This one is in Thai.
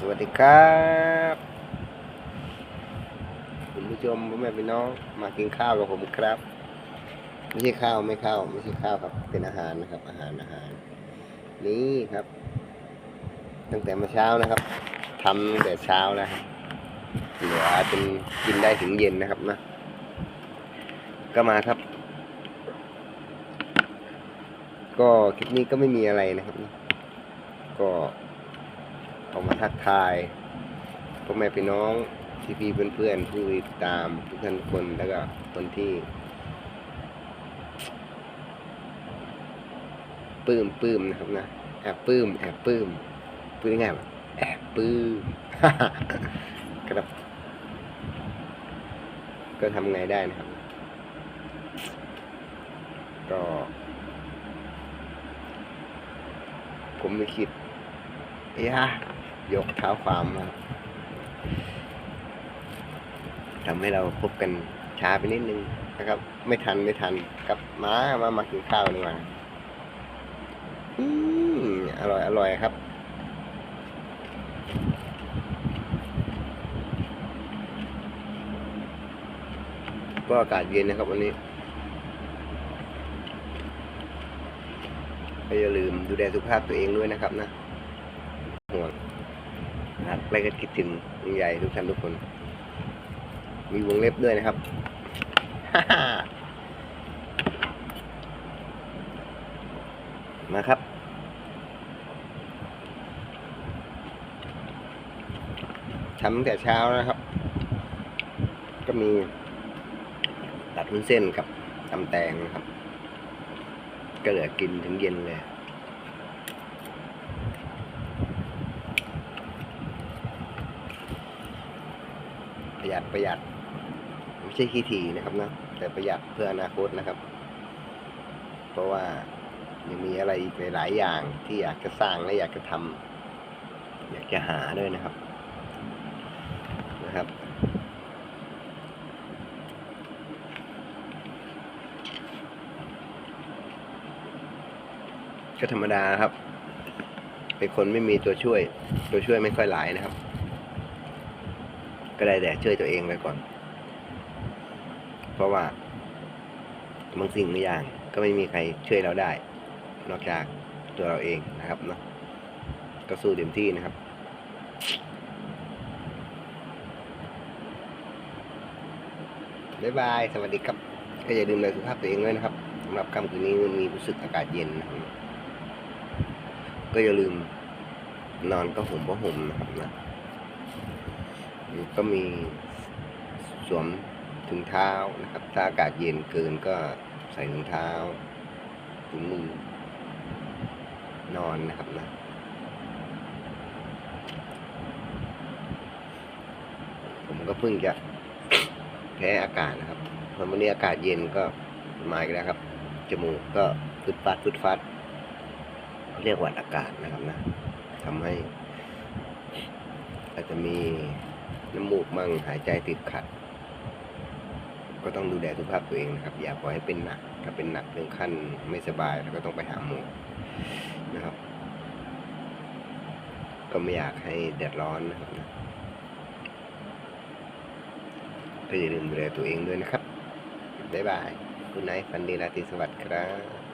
สวัสดีครับคุณผู้ชมพ่อแม่พี่น้อง มากินข้าวกับผมครับ ไม่ใช่ข้าวไม่ข้าวไม่ใช่ข้าวครับ เป็นอาหารนะครับ อาหารอาหาร นี่ครับ ตั้งแต่เมื่อเช้านะครับทำตั้งแต่เช้าแล้วครับเหลือจนกินได้ถึงเย็นนะครับนะ ก็มาครับ ก็คลิปนี้ก็ไม่มีอะไรนะครับ ก็ ออกมาทักทายพ่อแม่พี่น้องที่พี่เพื่อนๆผู้ติดตามทุกท่านคนแล้วก็คนที่ปลื้มปลื้มนะครับนะแอบปลื้มแอบปลื้มพูดง่ายๆแอบปลื้มครับ ก็ทำไงได้นะครับ ก็ ผมไม่คิดเอ้ยะ ยกเท้าความมาทำให้เราพบกันช้าไปนิดนึงนะครับ ไม่ทันไม่ทันกับมามามากินข้าวดีกว่าอืมอร่อยอร่อยครับก็อากาศเย็นนะครับวันนี้ก็อย่าลืมดูแลสุขภาพตัวเองด้วยนะครับนะ รักและก็คิดถึงลุงใหญ่ทุกท่านทุกคน มีวงเล็บด้วยนะครับมาครับทำตั้งแต่เช้านะครับ ก็มี ตัดวุ้นเส้นกับตำแตงนะครับ ก็เหลือกินถึงเย็นเลย ประหยัดประหยัด ไม่ใช่ขี้ถี่นะครับนะ แต่ประหยัดเพื่ออนาคตนะครับ เพราะว่ายังมีอะไรอีกหลายๆอย่างที่อยากจะสร้างและอยากจะทำอยากจะหาด้วยนะครับ นะครับก็ธรรมดาครับ เป็นคนไม่มีตัวช่วย ตัวช่วยไม่ค่อยหลายนะครับ ก็ได้แต่ช่วยตัวเองไปก่อน เพราะว่าบางสิ่งบางอย่างก็ไม่มีใครช่วยเราได้ นอกจากตัวเราเองนะครับเนาะก็สู้เต็มที่นะครับบ๊ายบาย สวัสดีครับ ก็อย่าลืมดูแลสุขภาพตัวเองด้วยนะครับสำหรับค่ำคืนนี้มันมีรู้สึกอากาศเย็นนะครับก็อย่าลืมนอนก็ห่มก็ห่มนะครับนะ ก็มีสวมถุงเท้านะครับ ถ้าอากาศเย็นเกินก็ใส่ถุงเท้าถุงมือนอนนะครับนะผมก็เพิ่งจะแพ้อากาศนะครับเพราะวันนี้อากาศเย็นก็มาอีกแล้วครับ จมูกก็ฟึดฟัดฟึดฟัดเรียกวัดอากาศนะครับนะทำให้อาจจะมี น้ำมูกมั่งหายใจติดขัด ก็ต้องดูแลสุขภาพตัวเองนะครับ อย่าปล่อยให้เป็นหนัก ถ้าเป็นหนักถึงขั้นไม่สบายแล้วก็ต้องไปหาหมอนะครับ ก็ไม่อยากให้แดดร้อนนะครับก็อย่าลืมดูแลตัวเองด้วยนะครับบ๊ายบายคุณนายฟันดีราตรีสวัสดิ์ครับ